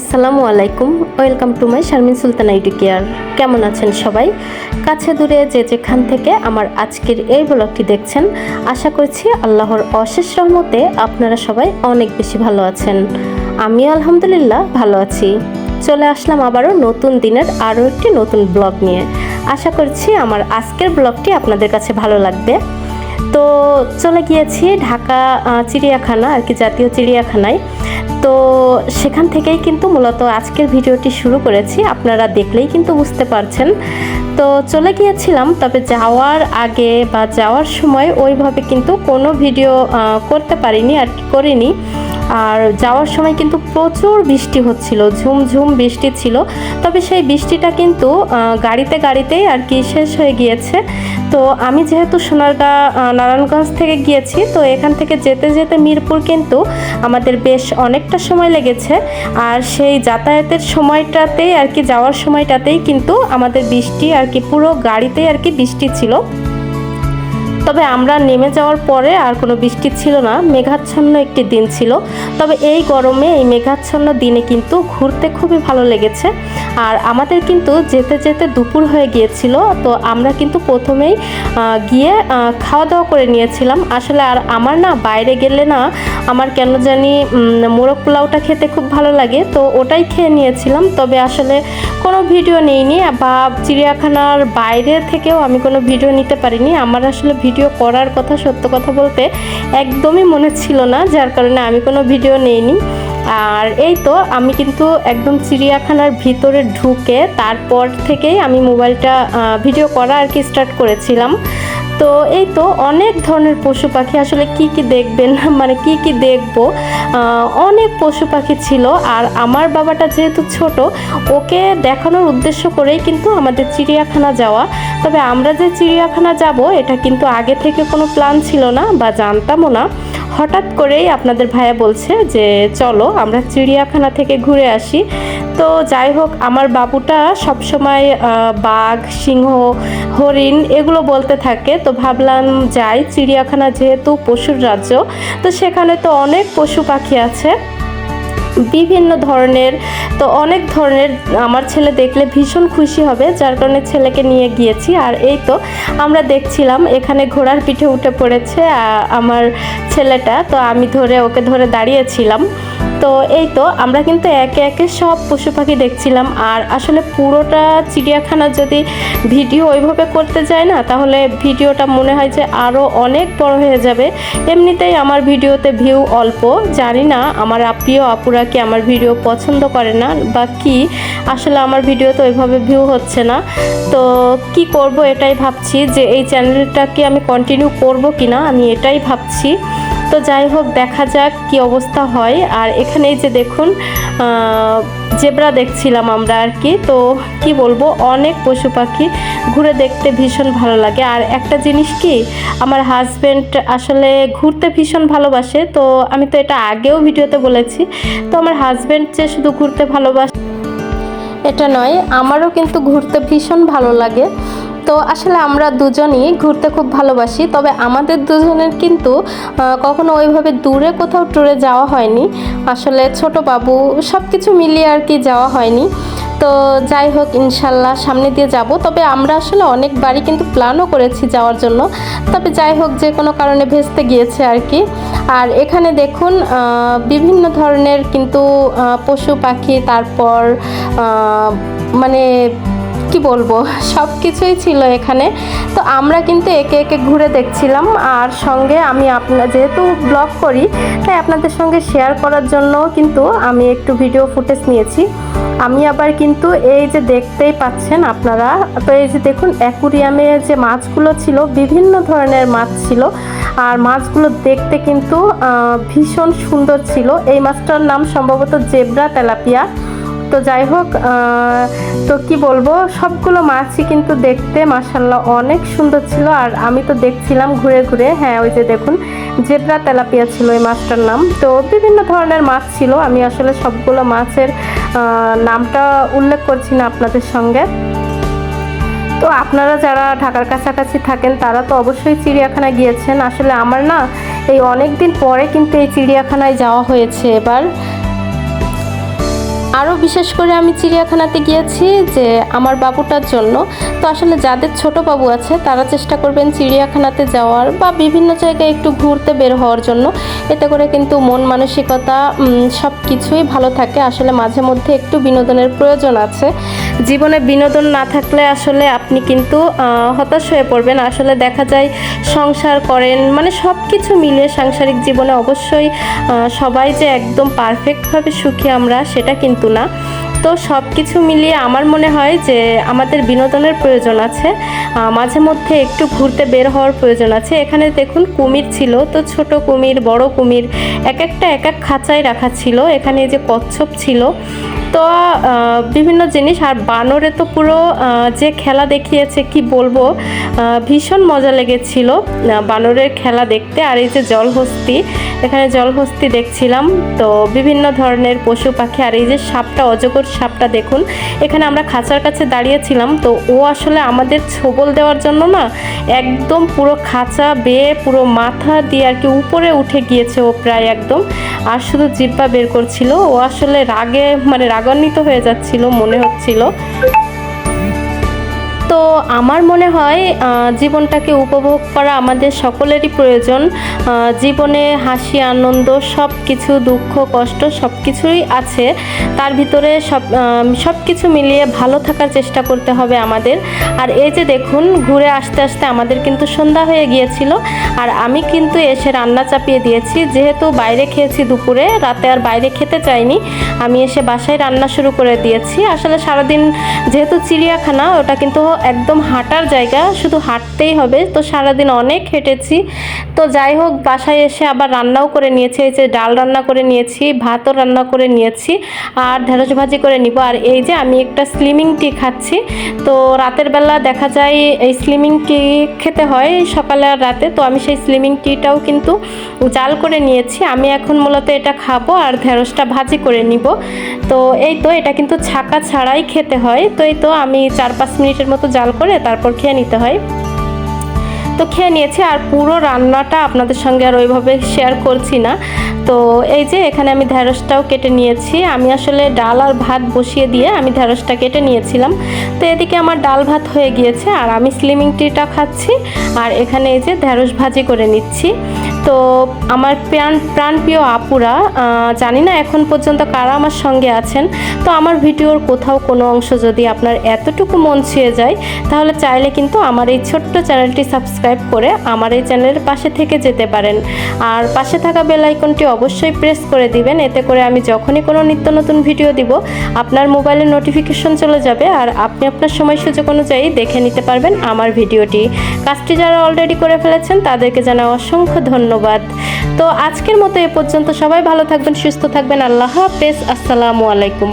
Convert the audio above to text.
আসসালামু আলাইকুম, welcome to my Sharmin Sultana UT care. কেমন আছেন সবাই? কাছে দূরে যে যেখান থেকে আমার আজকের এই ব্লগটি দেখছেন, আশা করছি আল্লাহর অশেষ রহমতে আপনারা সবাই অনেক বেশি ভালো আছেন। আমি আলহামদুলিল্লাহ ভালো আছি। চলে আসলাম আবারও নতুন দিনের আরও একটি নতুন ব্লগ নিয়ে। আশা করছি আমার আজকের ব্লগটি আপনাদের কাছে ভালো লাগবে। তো চলে গিয়েছি ঢাকা চিড়িয়াখানা, আর কি জাতীয় চিড়িয়াখানায়। তো সেখান থেকেই কিন্তু মূলত আজকের ভিডিওটি শুরু করেছি। আপনারা দেখলেই কিন্তু বুঝতে পারছেন। তো চলে গিয়েছিলাম, তবে যাওয়ার আগে বা যাওয়ার সময় ওইভাবে কিন্তু কোনো ভিডিও করতে পারিনি আর করিনি। আর যাওয়ার সময় কিন্তু প্রচুর বৃষ্টি হচ্ছিল, ঝুমঝুম বৃষ্টি ছিল। তবে সেই বৃষ্টিটা কিন্তু গাড়িতে গাড়িতেই আর কি শেষ হয়ে গিয়েছে। তো আমি যেহেতু সোনারগাঁ নারায়ণগঞ্জ থেকে গিয়েছি, তো এখান থেকে যেতে যেতে মিরপুর কিন্তু আমাদের বেশ অনেকটা সময় লেগেছে। আর সেই যাতায়াতের সময়টাতেই আর কি, যাওয়ার সময়টাতেই কিন্তু আমাদের বৃষ্টি আর কি, পুরো গাড়িতেই আর কি বৃষ্টি ছিল। তবে আমরা নেমে যাওয়ার পরে আর কোনো বৃষ্টি ছিল না, মেঘাচ্ছন্ন একটি দিন ছিল। তবে এই গরমে, এই মেঘাচ্ছন্ন দিনে কিন্তু ঘুরতে খুবই ভালো লেগেছে। আর আমাদের কিন্তু যেতে যেতে দুপুর হয়ে গিয়েছিল, তো আমরা কিন্তু প্রথমেই গিয়ে খাওয়া দাওয়া করে নিয়েছিলাম। আসলে আর আমার না বাইরে গেলে না আমার কেন জানি মোরগ পোলাওটা খেতে খুব ভালো লাগে, তো ওটাই খেয়ে নিয়েছিলাম। তবে আসলে কোনো ভিডিও নেইনি বা চিড়িয়াখানার বাইরে থেকেও আমি কোনো ভিডিও নিতে পারিনি। আমার আসলে ভিডিও করার কথা, সত্য কথা বলতে একদমই মনে ছিল না, যার কারণে আমি কোনো ভিডিও নেইনি। আর এই তো আমি কিন্তু একদম চিড়িয়াখানার ভিতরে ঢুকে তারপর থেকেই আমি মোবাইলটা ভিডিও করা আর কি স্টার্ট করেছিলাম। তো এই তো অনেক ধরনের পশু পাখি। আসলে কি কি দেখবেন মানে কি কি দেখব? অনেক পশু পাখি ছিল আর আমার বাবাটা যেহেতু ছোট, ওকে দেখানোর উদ্দেশ্য করেই কিন্তু আমাদের চিড়িয়াখানা যাওয়া। তবে আমরা যে চিড়িয়াখানা যাব, এটা কিন্তু আগে থেকে কোনো প্ল্যান ছিল না বা জানতামও না। হঠাৎ করেই আপনাদের ভাইয়া বলছে যে, চলো, আমরা চিড়িয়াখানা থেকে ঘুরে আসি। তো যাই হোক, আমার বাবুটা সবসময় বাঘ, সিংহ, হরিণ এগুলো বলতে থাকে। তো ভাবলাম যাই, চিড়িয়াখানা যেহেতু পশুর রাজ্য, তো সেখানে তো অনেক পশু পাখি আছে। বিভিন্ন ধরনের, তো অনেক ধরনের আমার ছেলে দেখলে ভীষণ খুশি হবে, যার কারণে ছেলেকে নিয়ে গিয়েছি। আর এই তো আমরা দেখছিলাম, এখানে ঘোড়ার পিঠে উঠে পড়েছে আমার ছেলেটা। তো আমি ধরে ওকে ধরে দাঁড়িয়েছিলাম। তো এই তো, আমরা কিন্তু একে একে সব পশু পাখি দেখছিলাম। আর আসলে পুরোটা চিড়িয়াখানা যদি ভিডিও ওইভাবে করতে যায় না, তাহলে ভিডিওটা মনে হয় যে আরও অনেক বড় হয়ে যাবে। এমনিতেই আমার ভিডিওতে ভিউ অল্প। জানি না আমার আপ্রিয় আপুরা কি আমার ভিডিও পছন্দ করে না বা কি। আসলে আমার ভিডিওতে ওইভাবে ভিউ হচ্ছে না। তো কি করব এটাই ভাবছি যে এই চ্যানেলটাকে আমি কন্টিনিউ করব কি না আমি এটাই ভাবছি। তো যাই হোক, দেখা যাক কি অবস্থা হয়। আর এখানে যে দেখুন জেব্রা দেখছিলাম আমরা আর কি। তো কি বলব, অনেক পশু পাখি ঘুরে দেখতে ভীষণ ভালো লাগে। আর একটা জিনিস কি, আমার হাজব্যান্ড আসলে ঘুরতে ভীষণ ভালোবাসে। তো আমি তো এটা আগেও ভিডিওতে বলেছি। তো আমার হাজব্যান্ড যে শুধু ঘুরতে ভালোবাসে, এটা নয়, আমারও কিন্তু ঘুরতে ভীষণ ভালো লাগে। তো আসলে আমরা দুজনই ঘুরতে খুব ভালোবাসি, তবে আমাদের দুজনের কিন্তু কখনো ওইভাবে দূরে কোথাও ট্যুরে যাওয়া হয়নি। আসলে ছোট বাবু সব কিছু মিলিয়ে আর কি যাওয়া হয়নি। তো যাই হোক, ইনশাল্লাহ সামনে দিয়ে যাব। তবে আমরা আসলে অনেকবারই কিন্তু প্ল্যানও করেছি যাওয়ার জন্য। তবে যাই হোক, যে কোনো কারণে ভেস্তে গিয়েছে আর কি। আর এখানে দেখুন বিভিন্ন ধরনের কিন্তু পশু পাখি, তারপর মানে কি বলব, সব কিছুই ছিল এখানে। তো আমরা কিন্তু একে একে ঘুরে দেখছিলাম, আর সঙ্গে আমি আপনার যেহেতু ব্লগ করি, তাই আপনাদের সঙ্গে শেয়ার করার জন্য কিন্তু আমি একটু ভিডিও ফুটেজ নিয়েছি। আমি আবার কিন্তু এই যে দেখতেই পাচ্ছেন আপনারা, তো এই যে দেখুন অ্যাকুরিয়ামে যে মাছগুলো ছিল, বিভিন্ন ধরনের মাছ ছিল, আর মাছগুলো দেখতে কিন্তু ভীষণ সুন্দর ছিল। এই মাছটার নাম সম্ভবত জেব্রা তেলাপিয়া। তো যাই হোক তো কি বলব, সবগুলো মাছই কিন্তু দেখতে মাসাল্লাহ অনেক সুন্দর ছিল। আর আমি তো দেখছিলাম ঘুরে ঘুরে। হ্যাঁ ওই যে দেখুন, জেব্রা তেলাপিয়া ছিল এই মাছটার নাম। তো বিভিন্ন ধরনের মাছ ছিল। আমি আসলে সবগুলো মাছের নামটা উল্লেখ করছি না আপনাদের সঙ্গে। তো আপনারা যারা ঢাকার কাছাকাছি থাকেন, তারা তো অবশ্যই চিড়িয়াখানায় গিয়েছেন। আসলে আমার না, এই অনেক দিন পরে কিন্তু এই চিড়িয়াখানায় যাওয়া হয়েছে। এবার আরও বিশেষ করে আমি চিড়িয়াখানাতে গিয়েছি যে আমার বাবুটার জন্য। তো আসলে যাদের ছোট বাবু আছে, তারা চেষ্টা করবেন চিড়িয়াখানাতে যাওয়ার বা বিভিন্ন জায়গায় একটু ঘুরতে বের হওয়ার জন্য। এতে করে কিন্তু মন মানসিকতা সব কিছুই ভালো থাকে। আসলে মাঝে মধ্যে একটু বিনোদনের প্রয়োজন আছে। জীবনে বিনোদন না থাকলে আসলে আপনি কিন্তু হতাশ হয়ে পড়বেন। আসলে দেখা যায় সংসার করেন মানে সব কিছু মিলিয়ে সাংসারিক জীবনে অবশ্যই সবাই যে একদম পারফেক্টভাবে সুখী আমরা সেটা কিন্তু না। তো সব কিছু মিলিয়ে আমার মনে হয় যে আমাদের বিনোদনের প্রয়োজন আছে। মাঝে মধ্যে একটু ঘুরতে বের হওয়ার প্রয়োজন আছে। এখানে দেখুন কুমির ছিল, তো ছোট কুমির, বড় কুমির, এক একটা এক এক খাঁচায় রাখা ছিল। এখানে যে কচ্ছপ ছিল তো বিভিন্ন জিনিস আর বানরে তো পুরো যে খেলা দেখিয়েছে, কি বলব ভীষণ মজা লেগেছিল বানরের খেলা দেখতে। আর এই যে জলহস্তি, এখানে জলহস্তি দেখছিলাম। তো, বিভিন্ন ধরনের পশু পাখি আর এই যে সাপটা, অজগর সাপটা দেখুন। এখানে আমরা খাঁচার কাছে দাঁড়িয়েছিলাম। তো, ও আসলে আমাদের ছোবল দেওয়ার জন্য না, একদম পুরো খাঁচা বেয়ে পুরো মাথা দিয়ে আর কি উপরে উঠে গিয়েছে ও প্রায় একদম। আর শুধু জিব্বা বের করছিল। ও আসলে রাগে মানে রাগান্বিত হয়ে যাচ্ছিল মনে হচ্ছিল। তো আমার মনে হয় জীবনটাকে উপভোগ করা আমাদের সকলেরই প্রয়োজন। জীবনে হাসি, আনন্দ সব কিছু দুঃখ, কষ্ট সব কিছুই আছে। তার ভিতরে সব সব কিছু মিলিয়ে ভালো থাকার চেষ্টা করতে হবে আমাদের। আর এই যে দেখুন, ঘুরে আসতে আসতে আমাদের কিন্তু সন্ধ্যা হয়ে গিয়েছিল। আর আমি কিন্তু এসে রান্না চাপিয়ে দিয়েছি। যেহেতু বাইরে খেয়েছি দুপুরে, রাতে আর বাইরে খেতে চাইনি, আমি এসে বাসায় রান্না শুরু করে দিয়েছি। আসলে সারাদিন যেহেতু চিড়িয়াখানা, ওটা কিন্তু একদম হাঁটার জায়গা, শুধু হাঁটতেই হবে। তো সারাদিন অনেক হেঁটেছি। তো যাই হোক, বাসায় এসে আবার রান্নাও করে নিয়েছি। এই যে ডাল রান্না করে নিয়েছি, ভাতও রান্না করে নিয়েছি, আর ঢেঁড়স ভাজি করে নিব। আর এই যে আমি একটা স্লিমিং টি খাচ্ছি। তো রাতের বেলা দেখা যায় এই স্লিমিং টি খেতে হয় সকালে আর রাতে। তো আমি সেই স্লিমিং টিটাও কিন্তু জাল করে নিয়েছি। আমি এখন মূলত এটা খাব আর ঢেঁড়সটা ভাজি করে নিব। তো এই তো, এটা কিন্তু ছাকা ছাড়াই খেতে হয়। তো এই তো, আমি চার পাঁচ মিনিটের মতো জাল করে তারপর খেয়ে নিতে হয়। তো খেয়ে নিয়েছি আর পুরো রান্নাটা আপনাদের সঙ্গে আর ওইভাবে শেয়ার করছি না। তো এই যে এখানে আমি ঢ্যাঁড়সটাও কেটে নিয়েছি। আমি আসলে ডাল আর ভাত বসিয়ে দিয়ে আমি ঢ্যাঁড়সটা কেটে নিয়েছিলাম। তো এদিকে আমার ডাল ভাত হয়ে গিয়েছে আর আমি স্লিমিং টিটা খাচ্ছি। আর এখানে এই যে ঢ্যাঁড়স ভাজি করে নিচ্ছি। তো আমার প্রাণ, প্রাণপ্রিয় আপুরা জানি না এখন পর্যন্ত কারা আমার সঙ্গে আছেন। তো আমার ভিডিওর কোথাও কোনো অংশ যদি আপনার এতটুকু মন ছুঁয়ে যায়, তাহলে চাইলে কিন্তু আমার এই ছোট্ট চ্যানেলটি সাবস্ক্রাইব করে আমার এই চ্যানেলের পাশে থেকে যেতে পারেন। আর পাশে থাকা বেল আইকনটি অবশ্যই প্রেস করে দিবেন, এতে করে আমি যখনই কোনো নিত্য নতুন ভিডিও দিব, আপনার মোবাইলে নোটিফিকেশন চলে যাবে আর আপনি আপনার সময় সুযোগ অনুযায়ী দেখে নিতে পারবেন আমার ভিডিওটি। কাজটি যারা অলরেডি করে ফেলেছেন, তাদেরকে জানা অসংখ্য ধন্যবাদ। তো আজকের মতো এ পর্যন্ত সবাই ভালো থাকবেন, সুস্থ থাকবেন। আল্লাহ হাফেজ। আসসালামু আলাইকুম।